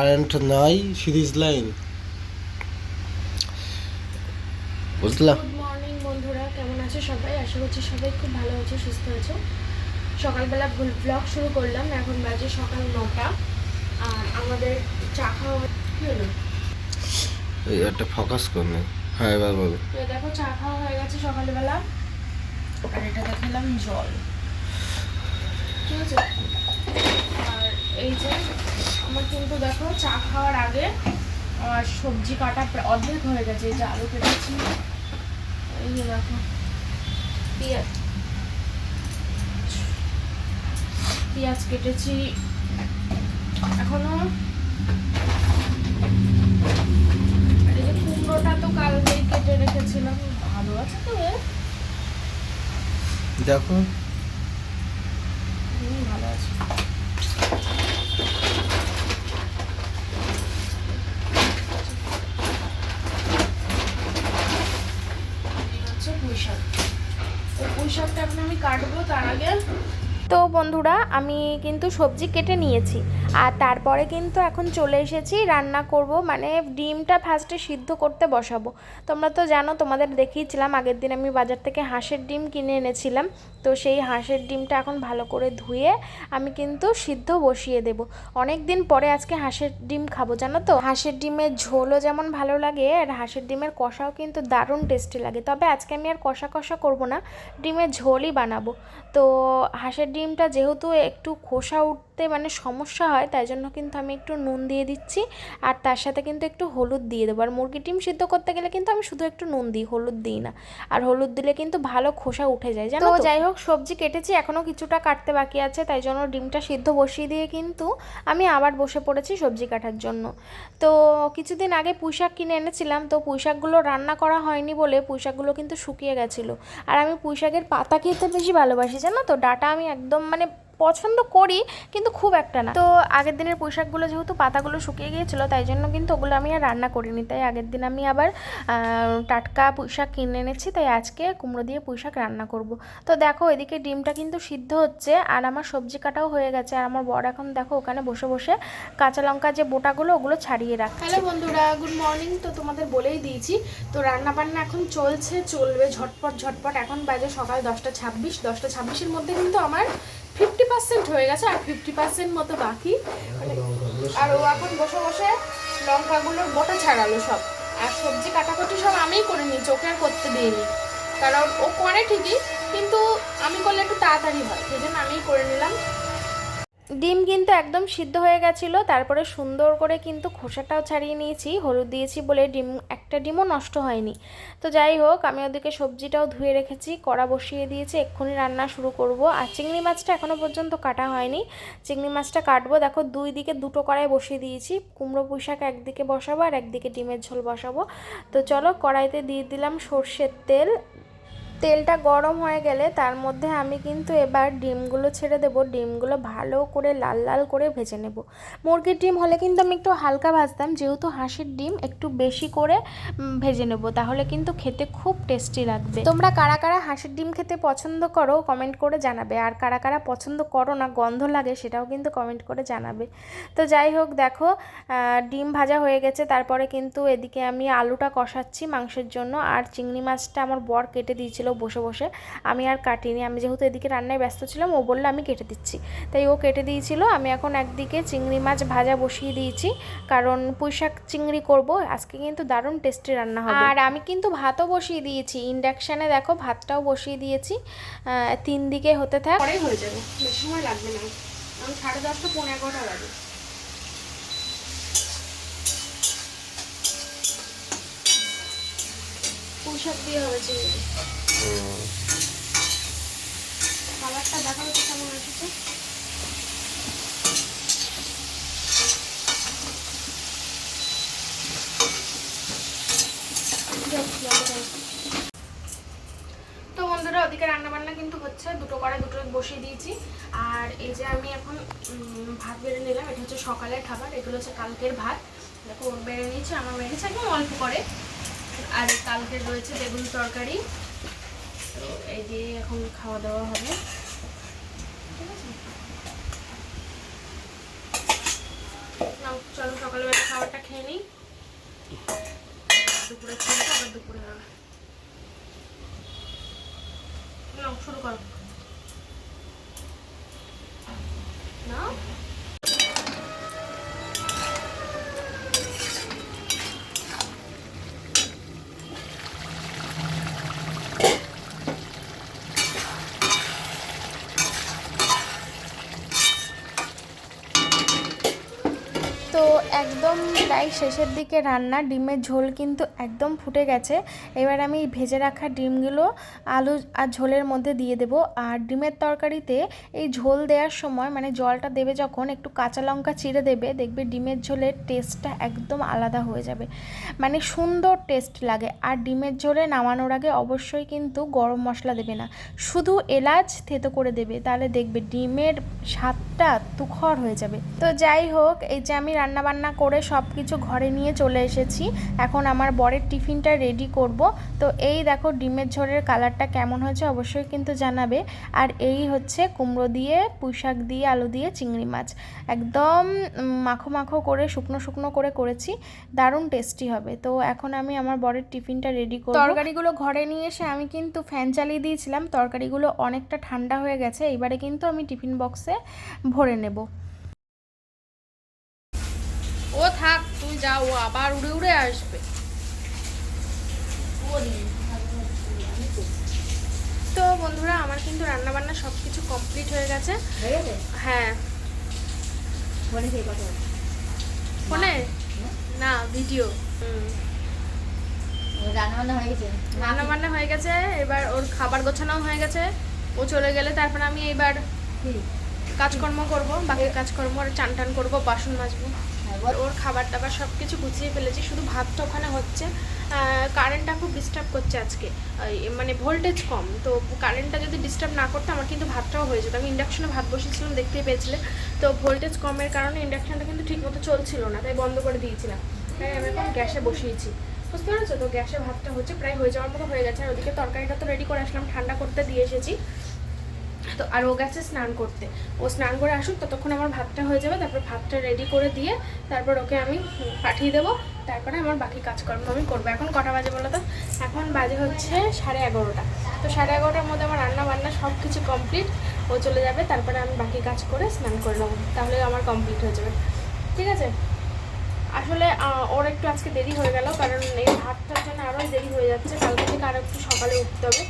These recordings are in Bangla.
কারেন্ট নাই সিরিজ লাইন। বুঝলা? গুড মর্নিং বন্ধুরা কেমন আছে সবাই? আশা করছি সবাই খুব ভালো আছে সুস্থ আছে। সকালবেলা ব্লগ শুরু করলাম এখন বাজে সকাল নটা। আর আমাদের চা খাওয়া কি হলো? এই একটা ফোকাস করবে হ্যাঁ এবার বলো। দেখো চা খাওয়া হয়ে গেছে সকালবেলা। আর এটা দেখালাম জল। ঠিক আছে? আর এই যে আমার কিন্তু দেখো চা খাওয়ার আগে আমার সবজি কাটা অর্ধেক হয়ে গেছে এই যে আলু কেটেছি। এই যে দেখো পেঁয়াজ। পেঁয়াজ কেটেছি। এখনও এই যে কুমড়োটা তো কালকেই কেটে রেখেছিলাম ভালো আছে তো? দেখো। ভালো আছে এই হচ্ছে পুঁই শাক। তো পুঁই শাকটা এখন আমি কাটবো তার আগে। তো বন্ধুরা, আমি কিন্তু সবজি কেটে নিয়েছি। আর তারপরে কিন্তু এখন চলে এসেছি রান্না করব মানে ডিমটা ফার্স্টে সিদ্ধ করতে বসাবো। তোমরা তো জানো, তোমাদের দেখিয়েছিলাম, আগের দিন আমি বাজার থেকে হাঁসের ডিম কিনে এনেছিলাম। তো সেই হাঁসের ডিমটা এখন ভালো করে ধুয়ে আমি কিন্তু সিদ্ধ বসিয়ে দেব। অনেক দিন পরে আজকে হাঁসের ডিম খাব, জানো তো? হাঁসের ডিমের ঝোলও যেমন ভালো লাগে, আর হাঁসের ডিমের কষাও কিন্তু দারুণ টেস্টি লাগে। তবে আজকে আমি আর কষা কষা করব না, ডিমের ঝোলই বানাবো। তো হাঁসের ডিমটা যেহেতু একটু খোসা উঠতে মানে সমস্যা হয় তাই জন্য কিন্তু আমি একটু নুন দিয়ে দিচ্ছি। আর তার সাথে কিন্তু একটু হলুদ দিয়ে দেবো। আর মুরগির ডিম সিদ্ধ করতে গেলে কিন্তু আমি শুধু একটু নুন দিই হলুদ দিই না। আর হলুদ দিলে কিন্তু ভালো খোসা উঠে যায় জানো তো? যাই হোক সবজি কেটেছি এখনও কিছুটা কাটতে বাকি আছে তাই জন্য ডিমটা সিদ্ধ বসিয়ে দিয়ে কিন্তু আমি আবার বসে পড়েছি সবজি কাটার জন্য। তো কিছুদিন আগে পুঁইশাক কিনে এনেছিলাম তো পুঁইশাকগুলো রান্না করা হয়নি বলে পুঁইশাকগুলো কিন্তু শুকিয়ে গেছিল। আর আমি পুঁইশাকের পাতা খেতে বেশি ভালোবাসি জানো তো? ডাটা আমি একদম মানে পছন্দ করি, কিন্তু খুব একটা না। তো আগের দিনের পোশাকগুলো যেহেতু পাতাগুলো শুকিয়ে গিয়েছিল, তাই জন্য কিন্তু ওগুলো আমি আর রান্না করিনি। তাই আগের দিন আমি আবার টাটকা পুঁইশাক কিনে এনেছি, তাই আজকে কুমড়ো দিয়ে পুঁইশাক রান্না করব। তো দেখো, এদিকে ডিমটা কিন্তু সিদ্ধ হচ্ছে, আর আমার সবজি কাটাও হয়ে গেছে। আর আমার বড় এখন দেখো, ওখানে বসে বসে কাঁচা লঙ্কা যে বোটাগুলো, ওগুলো ছাড়িয়ে রাখছে। হ্যালো বন্ধুরা গুড মর্নিং তো তোমাদের বলেই দিয়েছি, তো রান্না বান্না এখন চলছে, চলবে ঝটপট ঝটপট। এখন বাজে সকাল দশটা ছাব্বিশ, দশটা ছাব্বিশের মধ্যে কিন্তু আমার ফিফটি পার্সেন্ট হয়ে গেছে আর ফিফটি পার্সেন্ট মতো বাকি। মানে আর ও এখন বসে বসে লঙ্কাগুলোর বোটা ছাড়ালো সব। আর সবজি কাটাকুটি সব আমিই করে নিয়েছি, ওকে আর করতে দিইনি। কারণ ও করে ঠিকই, কিন্তু আমি করলে একটু তাড়াতাড়ি হয়, সেই জন্য আমিই করে নিলাম। ডিম কিন্তু একদম সিদ্ধ হয়ে গেছিল, তারপরে সুন্দর করে কিন্তু খোসাটাও ছাড়িয়ে নিয়েছি, হলুদ দিয়েছি বলে ডিম, একটা ডিমও নষ্ট হয়নি। তো যাই হোক, আমি ওদিকে সবজিটাও ধুয়ে রেখেছি, কড়া বসিয়ে দিয়েছি, এক্ষুনি রান্না শুরু করব। আর চিংড়ি মাছটা এখনও পর্যন্ত কাটা হয়নি। চিংড়ি মাছটা কাটবো, দেখো দুই দিকে দুটো কড়াই বসিয়ে দিয়েছি, কুমড়ো পুঁই শাক একদিকে বসাবো আর একদিকে ডিমের ঝোল বসাবো। তো চলো কড়াইতে দিয়ে দিলাম সর্ষের তেল তেলটা গরম হয়ে গেলে তার মধ্যে আমি কিন্তু এবার ডিমগুলো ছেড়ে দেবো। ডিমগুলো ভালো করে লাল লাল করে ভেজে নেব। মুরগির ডিম হলে কিন্তু আমি একটু হালকা ভাজতাম। যেহেতু হাঁসের ডিম একটু বেশি করে ভেজে নেব। তাহলে কিন্তু খেতে খুব টেস্টি লাগবে। তোমরা কারা কারা হাঁসের ডিম খেতে পছন্দ করো কমেন্ট করে জানাবে। আর কারা কারা পছন্দ করো না, গন্ধ লাগে সেটাও কিন্তু কমেন্ট করে জানাবে। তো যাই হোক, দেখো ডিম ভাজা হয়ে গেছে। তারপরে কিন্তু এদিকে আমি আলুটা কষাচ্ছি মাংসের জন্য। আর চিংড়ি মাছটা আমার বর কেটে দিয়েছিল। বসে বসে। আমি আর কাটিনি আমি যেহেতু এদিকে রান্নায় ব্যস্ত ছিলাম ও বলল আমি কেটে দিচ্ছি। তাই ও কেটে দিয়েছিল আমি এখন একদিকে চিংড়ি মাছ ভাজা বসিয়ে দিয়েছি কারণ পুঁইশাক চিংড়ি করব আজকে কিন্তু দারুণ টেস্টি রান্না হবে। আর আমি কিন্তু ভাতও বসিয়ে দিয়েছি ইন্ডাকশানে দেখো ভাতটাও বসিয়ে দিয়েছি তিন দিকে হতে থাক। পরেই হয়ে যাবে বেশি সময় লাগবে না আমি সাড়ে দশটা পনেরো এগারোটা বাজে। পুঁইশাক দিয়ে হবে চিংড়ি। যাক, তো বন্ধুরা ওদিকে রান্না বান্না কিন্তু হচ্ছে। দুটো কড়াই দুটো বসিয়ে দিয়েছি। আর এই যে আমি এখন ভাত বেড়ে নিলাম। এটা হচ্ছে সকালের খাবার। এগুলো হচ্ছে কালকের ভাত। দেখো বেড়ে নিয়েছি আমার বেড়ে নিয়েছি একদম অল্প করে। আর কালকের রয়েছে বেগুন তরকারি। এই যে এখন খাওয়া দাওয়া হবে। ঠিক আছে? চলো সকালবেলা খাবারটা খেয়ে নিই। দুপুরে খেয়ে আবার দুপুরে হবে শুরু করো নাও তো একদম প্রায় শেষের দিকে রান্না, ডিমের ঝোল কিন্তু একদম ফুটে গেছে। এবার আমি ভেজে রাখা ডিমগুলো আলু আর ঝোলের মধ্যে দিয়ে দেব। আর ডিমের তরকারিতে এই ঝোল দেওয়ার সময় মানে জলটা দেবে যখন, একটু কাঁচা লঙ্কা চিড়ে দেবে, দেখবে ডিমের ঝোলের টেস্টটা একদম আলাদা হয়ে যাবে। মানে সুন্দর টেস্ট লাগে। আর ডিমের ঝোলে নামানোর আগে অবশ্যই কিন্তু গরম মশলা দেবে না। শুধু এলাচ থেতো করে দেবে, তাহলে দেখবে ডিমের স্বাদটা তুখর হয়ে যাবে। তো যাই হোক, এই যে আমি রান্না বান্না করে সব কিছু ঘরে নিয়ে চলে এসেছি, এখন আমার বরের টিফিনটা রেডি করব। তো এই দেখো ডিমের ঝোলের কালারটা কেমন হয়েছে অবশ্যই কিন্তু জানাবে। আর এই হচ্ছে কুমড়ো দিয়ে, পুঁইশাক দিয়ে, আলু দিয়ে চিংড়ি মাছ। একদম মাখো মাখো করে, শুকনো শুকনো করে করেছি, দারুণ টেস্টি হবে। তো এখন আমি আমার বরের টিফিনটা রেডি করব। তরকারিগুলো ঘরে নিয়ে এসে আমি কিন্তু ফ্যান চালিয়ে দিয়েছিলাম। তরকারিগুলো অনেকটা ঠান্ডা হয়ে গেছে, এবারে কিন্তু আমি টিফিন বক্সে ভরে নেব। ও থাক তুই যা ও আবার উড়ে উড়ে আসবে। তো বন্ধুরা আমার কিন্তু রান্না বান্না সব কিছু কমপ্লিট হয়ে গেছে? হ্যাঁ। ফোনে না। ভিডিও। রান্নাবান্না হয়ে গেছে? রান্না বান্না হয়ে গেছে এবার ওর খাবার গোছানো হয়ে গেছে। ও চলে গেলে তারপর আমি এবার কাজকর্ম করব বাকি কাজকর্ম আর চান টান করব বাসন মাজবো। হ্যাঁ, ওর খাবার দাবার সব কিছু গুছিয়ে ফেলেছি শুধু ভাতটা ওখানে হচ্ছে কারেন্টটা খুব ডিস্টার্ব করছে আজকে। মানে ভোল্টেজ কম তো কারেন্টটা যদি ডিস্টার্ব না করতো আমার কিন্তু ভাতটাও হয়ে যেত। আমি ইন্ডাকশনে ভাত বসিয়েছিলাম দেখতেই পেয়েছিলে। তো ভোল্টেজ কমের কারণে ইন্ডাকশনটা কিন্তু ঠিকমতো চলছিল না তাই বন্ধ করে দিয়েছিলাম। তাই আমি এখন গ্যাসে বসিয়েছি। বুঝতে পেরেছ? তো গ্যাসে ভাতটা হচ্ছে প্রায় হয়ে যাওয়ার মতো হয়ে গেছে। আর ওদিকে তরকারিটা তো রেডি করে আসলাম ঠান্ডা করতে দিয়ে এসেছি। তো, আর ও গেছে স্নান করতে। ও স্নান করে আসুক, ততক্ষণ আমার ভাতটা হয়ে যাবে, তারপর ভাতটা রেডি করে দিয়ে তারপর ওকে আমি পাঠিয়ে দেবো। তারপরে আমার বাকি কাজকর্ম আমি করব। এখন কটা বাজে বলো তো? এখন বাজে হচ্ছে সাড়ে এগারোটা। তো সাড়ে এগারোটার মধ্যে আমার রান্না বান্না সব কিছু কমপ্লিট ও চলে যাবে, তারপরে আমি বাকি কাজ করে স্নান করে নেব। তাহলে আমার কমপ্লিট হয়ে যাবে। ঠিক আছে? আসলে ওর একটু আজকে দেরি হয়ে গেল, কারণ এই ভাতটার জন্য আরও দেরি হয়ে যাচ্ছে। কালকে থেকে আর একটু সকালে উঠতে হবে।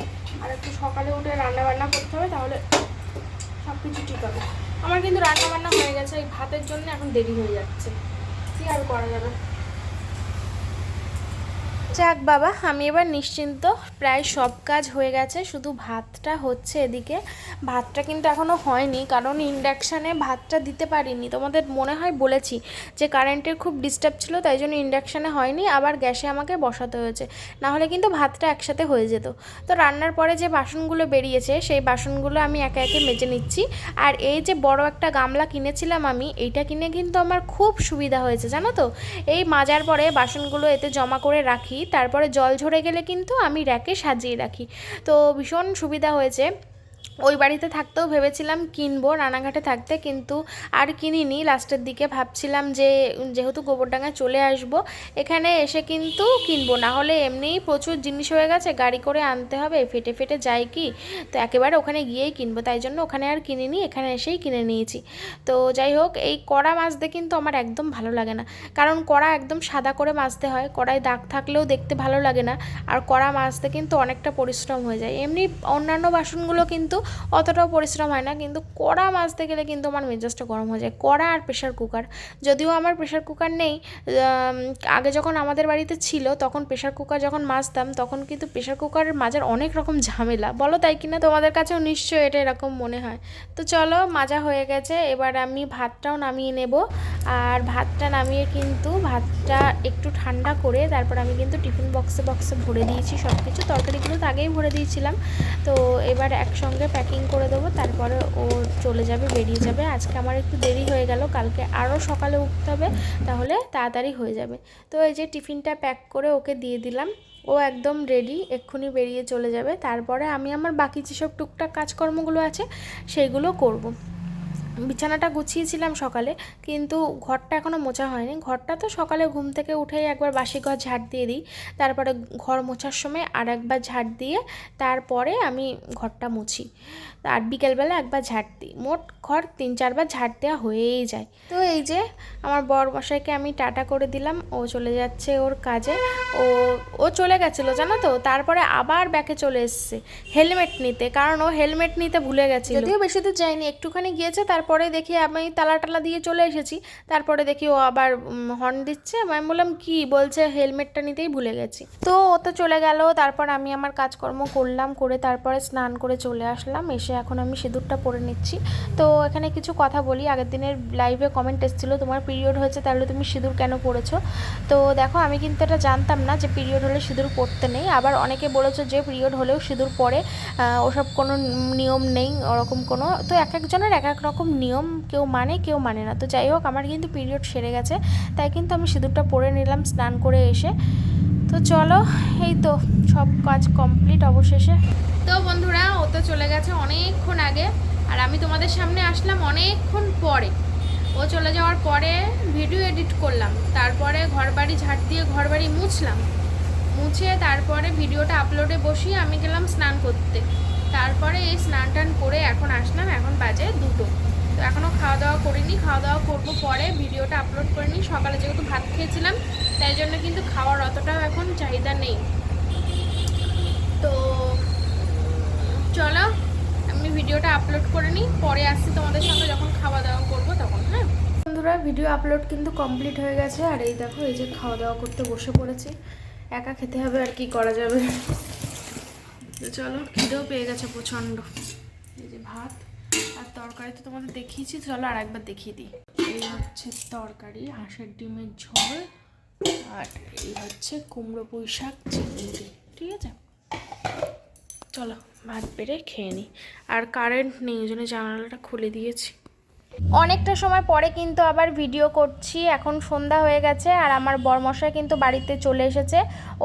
আর একটু সকালে উঠে রান্না বান্না করতে হবে, তাহলে সব কিছু ঠিক হবে। আমার কিন্তু রান্না বান্না হয়ে গেছে, এই ভাতের জন্য এখন দেরি হয়ে যাচ্ছে। কী আর করা যাবে? যাক বাবা, আমি এবার নিশ্চিন্ত। প্রায় সব কাজ হয়ে গেছে, শুধু ভাতটা হচ্ছে এদিকে। ভাতটা কিন্তু এখনও হয়নি, কারণ ইন্ডাকশানে ভাতটা দিতে পারিনি। তোমাদের মনে হয় বলেছি যে কারেন্টের খুব ডিস্টার্ব ছিল, তাই জন্য ইন্ডাকশানে হয়নি, আবার গ্যাসে আমাকে বসাতে হয়েছে। না হলে কিন্তু ভাতটা একসাথে হয়ে যেত। তো রান্নার পরে যে বাসনগুলো বেরিয়েছে, সেই বাসনগুলো আমি একে একে মেজে নিচ্ছি। আর এই যে বড় একটা গামলা কিনেছিলাম আমি, এইটা কিনে কিন্তু আমার খুব সুবিধা হয়েছে, জানো তো? এই মাজার পরে বাসনগুলো এতে জমা করে রাখি তারপরে জল ঝরে গেলে কিন্তু আমি র্যাকে সাজিয়ে রাখি। তো ভীষণ সুবিধা হয়েছে। ওই বাড়িতে থাকতেও ভেবেছিলাম কিনবো, রানাঘাটে থাকতে, কিন্তু আর কিনিনি। লাস্টের দিকে ভাবছিলাম যে, যেহেতু গোবরডাঙ্গায় চলে আসব, এখানে এসে কিন্তু কিনবো। না হলে এমনিই প্রচুর জিনিস হয়ে গেছে, গাড়ি করে আনতে হবে, ফেটে ফেটে যায় কি? তো একেবারে ওখানে গিয়েই কিনবো, তাই জন্য ওখানে আর কিনিনি, এখানে এসেই কিনে নিয়েছি। তো যাই হোক, এই কড়া মাজতে কিন্তু আমার একদম ভালো লাগে না। কারণ কড়া একদম সাদা করে মাজতে হয়, কড়ায় দাগ থাকলেও দেখতে ভালো লাগে না। আর কড়া মাছতে কিন্তু অনেকটা পরিশ্রম হয়ে যায়। এমনি অন্যান্য বাসনগুলো কিন্তু অতটাও পরিশ্রম হয় না। কিন্তু কড়া মাজতে গেলে কিন্তু আমার মেজাজটা গরম হয়ে যায়। কড়া আর প্রেশার কুকার যদিও আমার প্রেশার কুকার নেই আগে যখন আমাদের বাড়িতে ছিল, তখন প্রেশার কুকার যখন মাজতাম, তখন কিন্তু প্রেশার কুকারের মাজার অনেক রকম ঝামেলা। বলো তাই কিনা? তোমাদের কাছেও নিশ্চয়ই এটা এরকম মনে হয়। তো চলো, মাজা হয়ে গেছে। এবার আমি ভাতটাও নামিয়ে নেব। আর ভাতটা নামিয়ে কিন্তু ভাতটা একটু ঠান্ডা করে তারপর আমি কিন্তু টিফিন বক্সে বক্সে ভরে দিয়েছি সব কিছু তরকারিগুলো তো আগেই ভরে দিয়েছিলাম। তো এবার একসঙ্গে প্যাকিং করে দেবো, তারপরে ও চলে যাবে, বেরিয়ে যাবে। আজকে আমার একটু দেরি হয়ে গেল, কালকে আরও সকালে উঠতে হবে, তাহলে তাড়াতাড়ি হয়ে যাবে। তো এই যে টিফিনটা প্যাক করে ওকে দিয়ে দিলাম, ও একদম রেডি এক্ষুনি বেরিয়ে চলে যাবে। তারপরে আমি আমার বাকি যেসব টুকটাক কাজকর্মগুলো আছে সেইগুলো করব। বিছানাটা গুছিয়েছিলাম সকালে, কিন্তু ঘরটা এখনও মোছা হয়নি। ঘরটা তো সকালে ঘুম থেকে উঠেই একবার বাসি ঘর ঝাড় দিয়ে দিই। তারপরে ঘর মোছার সময় আর একবার ঝাড় দিয়ে তারপরে আমি ঘরটা মুছি। আর বিকেলবেলা একবার ঝাড় দিই। মোট ঘর তিন চারবার ঝাড় দেওয়া হয়েই যায়। তো এই যে আমার বর মশাইকে আমি টাটা করে দিলাম, ও চলে যাচ্ছে ওর কাজে। ও ও চলে গেছিল, জানো তো? তারপরে আবার ব্যাকে চলে এসছে। হেলমেট নিতে, কারণ ও হেলমেট নিতে ভুলে গেছে যদিও বেশি দূর যায়নি, একটুখানি গিয়েছে, তারপরে দেখি আমি তালা টালা দিয়ে চলে এসেছি। তারপরে দেখি ও আবার হর্ন দিচ্ছে। আমি বললাম, কি? বলছে, হেলমেটটা নিতেই ভুলে গেছি। তো ও তো চলে গেল, তারপর আমি আমার কাজকর্ম করলাম, করে তারপরে স্নান করে চলে আসলাম, এসে এখন আমি সিঁদুরটা পরে নিচ্ছি। তো এখানে কিছু কথা বলি। আগের দিনের লাইভে কমেন্ট এসেছিল, তোমার পিরিয়ড হয়েছে, তাহলে তুমি সিঁদুর কেন পরেছো তো দেখো, আমি কিন্তু এটা জানতাম না যে পিরিয়ড হলে সিঁদুর পরতে নেই। আবার অনেকে বলেছ যে পিরিয়ড হলেও সিঁদুর পরে ওসব কোনো নিয়ম নেই, ওরকম কোনো। তো এক একজনের এক এক রকম নিয়ম, কেউ মানে কেউ মানে না। তো যাই হোক, আমার কিন্তু পিরিয়ড সেরে গেছে। তাই কিন্তু আমি সিঁদুরটা পরে নিলাম, স্নান করে এসে। তো চলো, এই তো সব কাজ কমপ্লিট অবশেষে। তো বন্ধুরা, ও তো চলে গেছে অনেকক্ষণ আগে, আর আমি তোমাদের সামনে আসলাম অনেকক্ষণ পরে। ও চলে যাওয়ার পরে ভিডিও এডিট করলাম, তারপরে ঘর বাড়ি ঝাড় দিয়ে ঘর বাড়ি মুছলাম। মুছে তারপরে ভিডিওটা আপলোডে বসিয়ে আমি গেলাম স্নান করতে। তারপরে এই স্নান টান করে এখন আসলাম, এখন বাজে দুটো। তো এখনও খাওয়া দাওয়া করিনি, খাওয়া দাওয়া করব পরে, ভিডিওটা আপলোড করে নিই। সকালে যেহেতু ভাত খেয়েছিলাম, তাই জন্য কিন্তু খাওয়ার অতটাও এখন চাহিদা নেই। তো চলো, আমি ভিডিওটা আপলোড করে নিই, পরে আসছি তোমাদের সঙ্গে যখন খাওয়া দাওয়া করব তখন হ্যাঁ? বন্ধুরা ভিডিও আপলোড কিন্তু কমপ্লিট হয়ে গেছে, আর এই দেখো, এই যে খাওয়া দাওয়া করতে বসে পড়েছি। একা খেতে হবে আর কি করা যাবে? চলো, খিদেও পেয়ে গেছে প্রচণ্ড। আর তরকারি তো তোমাদের দেখিয়েছি, চলো আর একবার দেখিয়ে দিই। এই হচ্ছে তরকারি, হাঁসের ডিমের ঝোল, আর এই হচ্ছে কুমড়ো পুঁই শাক, চিংড়ি ঠিক আছে? চলো ভাত বেড়ে খেয়ে নিই। আর কারেন্ট নেই, ওই জন্য জানালাটা খুলে দিয়েছি। অনেকটা সময় পরে কিন্তু আবার ভিডিও করছি। এখন সন্ধ্যা হয়ে গেছে আর আমার বরমশাই কিন্তু বাড়িতে চলে এসেছে।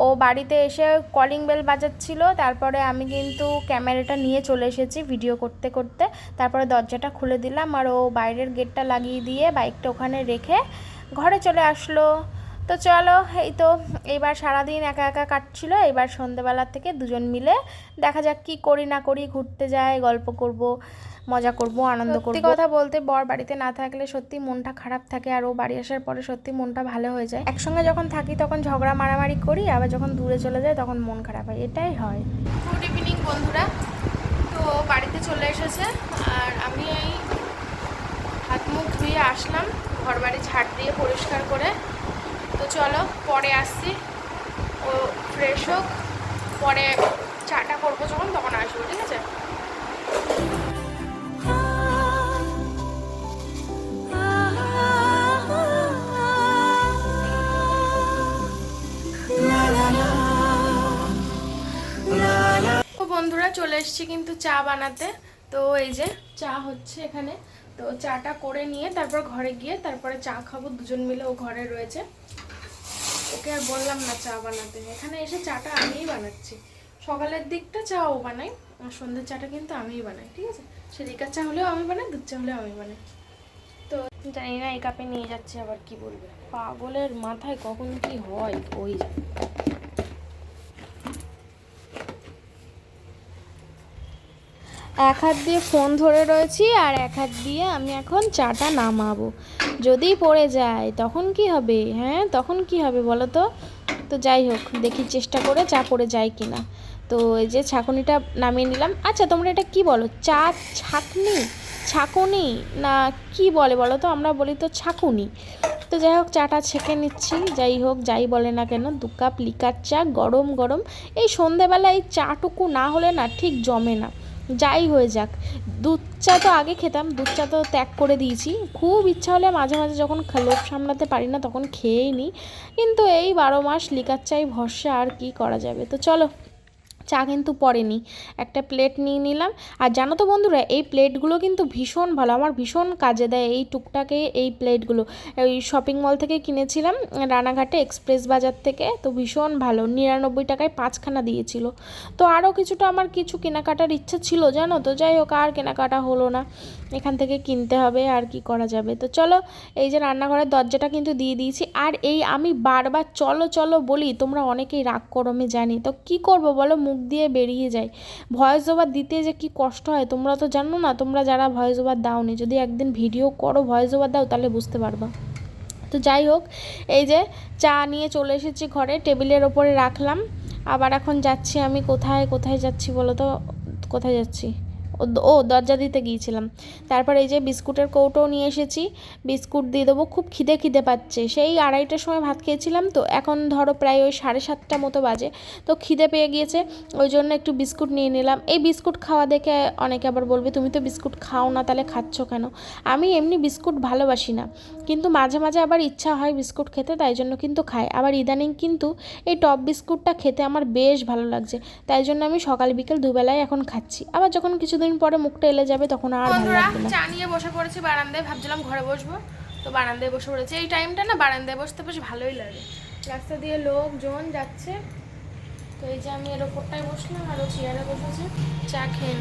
ও বাড়িতে এসে কলিং বেল বাজাচ্ছিল, তারপরে আমি কিন্তু ক্যামেরাটা নিয়ে চলে এসেছি ভিডিও করতে করতে। তারপরে দরজাটা খুলে দিলাম আর ও বাইরের গেটটা লাগিয়ে দিয়ে বাইকটা ওখানে রেখে ঘরে চলে আসলো। তো চলো এই তো এইবার সারাদিন একা একা কাটছিল এবার সন্ধেবেলা থেকে দুজন মিলে দেখা যাক কি করি না করি ঘুরতে যাই গল্প করব মজা করব আনন্দ করব। কথা বলতে বর বাড়িতে না থাকলে সত্যি মনটা খারাপ থাকে আর ও বাড়ি আসার পরে সত্যি মনটা ভালো হয়ে যায়। একসঙ্গে যখন থাকি তখন ঝগড়া মারামারি করি আবার যখন দূরে চলে যায় তখন মন খারাপ হয় এটাই হয়। গুড ইভিনিং বন্ধুরা। তো বাড়িতে চলে এসেছে আর আমি এই হাত মুখ ধুয়ে আসলাম ঘর বাড়ি ঝাড় দিয়ে পরিষ্কার করে। তো চলো, পরে আসছি। ও ফ্রেশ হোক, পরে চাটা করব যখন, তখন আসব, ঠিক আছে? বন্ধুরা, চলে এসেছি কিন্তু চা বানাতে। তো এই যে, চা হচ্ছে এখানে। তো চাটা করে নিয়ে তারপর ঘরে গিয়ে তারপরে চা খাব, দুজন মিলে ও ঘরে রয়েছে। ওকে আর বললাম না চা বানাতে এখানে এসে চাটা আমিই বানাচ্ছি। সকালের দিকটা চা ও বানাই, আর সন্ধ্যের চাটা কিন্তু আমিই বানাই, ঠিক আছে? সেদিকার চা হলেও আমি বানাই, দুধ চা হলেও আমি বানাই। তো জানি না, এই কাপে নিয়ে যাচ্ছে আবার কি বলবে? পাগলের মাথায় কখন কি হয়, ওই এক হাত দিয়ে ফোন ধরে রয়েছি আর এক হাত দিয়ে আমি এখন চাটা নামাবো। যদি পড়ে যায়, তখন কি হবে? হ্যাঁ তখন কি হবে বলো তো? তো যাই হোক, দেখি চেষ্টা করে চা পড়ে যায় কি না তো এই যে ছাঁকুনিটা নামিয়ে নিলাম। আচ্ছা তোমরা এটা কি বলো? চা ছাঁকনি? ছাঁকুনি? না, কি বলে বলো তো? আমরা বলি তো ছাঁকুনি। তো যাই হোক, চাটা ছেঁকে নিচ্ছি। যাই হোক, যাই বলে না কেন, দু কাপ লিকার চা, গরম গরম। এই সন্ধেবেলা এই চাটুকু না হলে না ঠিক জমে না। যাই হয়ে যাক। দুধ চা তো আগে খেতাম দুধ চা তো ত্যাগ করে দিয়েছি। খুব ইচ্ছা হলে মাঝে মাঝে যখন লোভ সামলাতে পারি না তখন খেয়েই নিই কিন্তু এই বারো মাস লিকার চাই, ভরসা আর কি করা যাবে? তো চলো চা কিন্তু পড়েনি। একটা প্লেট নিয়ে নিলাম। আর জানো তো বন্ধুরা, এই প্লেটগুলো কিন্তু ভীষণ ভালো। আমার ভীষণ কাজে দেয় এই টুকটাকে, এই প্লেটগুলো ওই শপিং মল থেকে কিনেছিলাম, রানাঘাটে এক্সপ্রেস বাজার থেকে। তো ভীষণ ভালো, নিরানব্বই টাকায় পাঁচখানা দিয়েছিল। তো আরও কিছুটা আমার কিছু কেনাকাটার ইচ্ছা ছিল, জানো তো? যাই হোক, আর কেনাকাটা হলো না। এখান থেকে কিনতে হবে, আর কি করা যাবে? তো চলো, এই যে রান্নাঘরের দরজাটা কিন্তু দিয়ে দিয়েছি। আর এই আমি বারবার চলো চলো বলি, তোমরা অনেকেই রাগ করো, আমি জানি। তো কি করব বলো? মুখ দিয়ে বেরিয়ে যায়। ভয়েস ওভার দিতে যে কি কষ্ট হয়, তোমরা তো জানো না, তোমরা যারা ভয়েস ওভার দাওনি, যদি একদিন ভিডিও করো, ভয়েস ওভার দাও, তাহলে বুঝতে পারবা। তো যাই হোক, এই যে চা নিয়ে চলে এসেছি ঘরে, টেবিলের ওপরে রাখলাম। আবার এখন যাচ্ছি আমি, কোথায় কোথায় যাচ্ছি বলো তো? কোথায় যাচ্ছি? ও, দরজা দিতে গিয়েছিলাম। তারপর এই যে বিস্কুটের কৌটোও নিয়ে এসেছি, বিস্কুট দিয়ে দেবো, খুব খিদে খিদে পাচ্ছে। সেই আড়াইটার সময় ভাত খেয়েছিলাম তো, এখন ধরো প্রায় ওই সাড়ে সাতটা মতো বাজে, তো খিদে পেয়ে গিয়েছে, ওই জন্য একটু বিস্কুট নিয়ে নিলাম। এই বিস্কুট খাওয়া দেখে অনেকে আবার বলবে, তুমি তো বিস্কুট খাও না, তাহলে খাচ্ছ কেন? আমি এমনি বিস্কুট ভালোবাসি না, কিন্তু মাঝে মাঝে আবার ইচ্ছা হয় বিস্কুট খেতে, তাই জন্য কিন্তু খাই। আবার ইদানিং কিন্তু এই টপ বিস্কুটটা খেতে আমার বেশ ভালো লাগছে, তাই জন্য আমি সকাল বিকেল দুবেলায় এখন খাচ্ছি। আবার যখন কিছুদিন পরে মুখটা এলে যাবে তখন আর ভালো লাগবে না। চা নিয়ে বসে পড়েছি বারান্দায় ভাবছিলাম ঘরে বসবো। তো বারান্দায় বসে পড়েছি। এই টাইমটা না বারান্দায় বসতে বেশ ভালোই লাগে। রাস্তা দিয়ে লোকজন যাচ্ছে। তো এই যে আমি এর ওপরটায় বসলাম আর ও চেয়ারে বসেছে। চা খেয়ে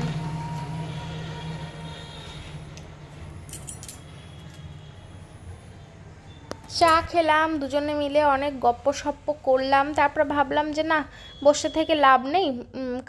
চা খেলাম, দুজনে মিলে অনেক গপ্প সপ্প করলাম, তারপর ভাবলাম যে না, বসে থেকে লাভ নেই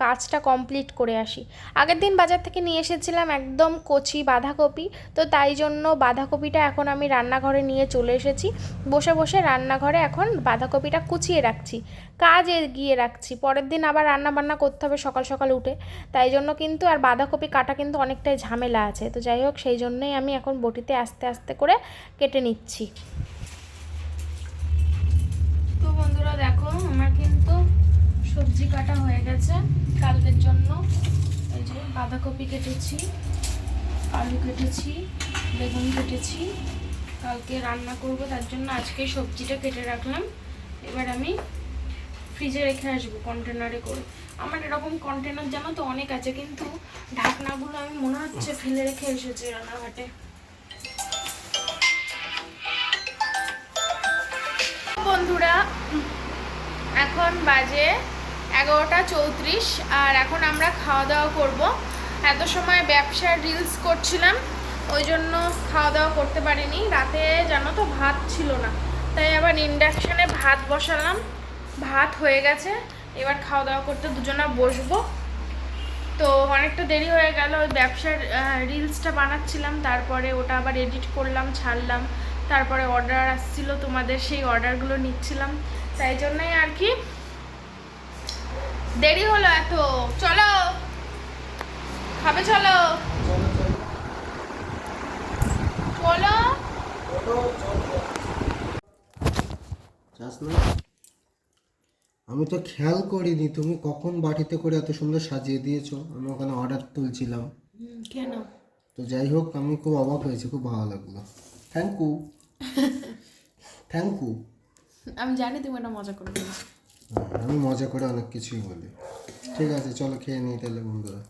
কাজটা কমপ্লিট করে আসি। আগের দিন বাজার থেকে নিয়ে এসেছিলাম একদম কচি বাঁধাকপি, তো তাই জন্য বাঁধাকপিটা এখন আমি রান্নাঘরে নিয়ে চলে এসেছি। বসে বসে রান্নাঘরে এখন বাঁধাকপিটা কুচিয়ে রাখছি, কাজ এগিয়ে রাখছি। পরের দিন আবার রান্না বান্না করতে হবে সকাল সকাল উঠে, তাই জন্য কিন্তু আর বাঁধাকপি কাটা কিন্তু অনেকটাই ঝামেলা আছে। তো যাই হোক, সেই জন্যই আমি এখন বটিতে আস্তে আস্তে করে কেটে নিচ্ছি। দেখো, আমার কিন্তু সবজি কাটা হয়ে গেছে কালকের জন্য। এই যে বাঁধাকপি কেটেছি, আলু কেটেছি, বেগুন কেটেছি, কালকে রান্না করব, তার জন্য আজকে সবজিটা কেটে রাখলাম। এবার আমি ফ্রিজে রেখে আসব কন্টেনারে করে। আমার এরকম কন্টেনার জানো তো অনেক আছে, কিন্তু ঢাকনাগুলো আমি মনে হচ্ছে ফেলে রেখে এসেছি রান্নাঘাটে। বন্ধুরা এখন বাজে এগারোটা চৌত্রিশ, আর এখন আমরা খাওয়া দাওয়া করব। এত সময় ব্যবসার রিলস করছিলাম, ওই জন্য খাওয়া দাওয়া করতে পারিনি। রাতে জানো তো ভাত ছিল না, তাই আবার ইন্ডাকশানে ভাত বসালাম। ভাত হয়ে গেছে, এবার খাওয়া দাওয়া করতে দুজনা বসবো। তো অনেকটা দেরি হয়ে গেল, ওই ব্যবসার রিলসটা বানাচ্ছিলাম, তারপরে ওটা আবার এডিট করলাম, ছাড়লাম। তারপরে অর্ডার আসছিল তোমাদের, সেই অর্ডারগুলো নিচ্ছিলাম। তাই জন্যই আর কি দেরি হলো এত। চলো। খাবে চলো। চলো আমি তো খেয়াল করিনি তুমি কখন বাটিতে করে এত সুন্দর সাজিয়ে দিয়েছ? আমি ওখানে অর্ডার তুলছিলাম। কেন? তো যাই হোক আমি খুব অবাক হয়েছি খুব ভালো লাগল। থ্যাংক ইউ থ্যাংক ইউ আমি জানি তুমি এটা মজা করে আমি মজা করে অনেক কিছুই বলি। ঠিক আছে, চলো খেয়ে নিই তাহলে বন্ধুরা।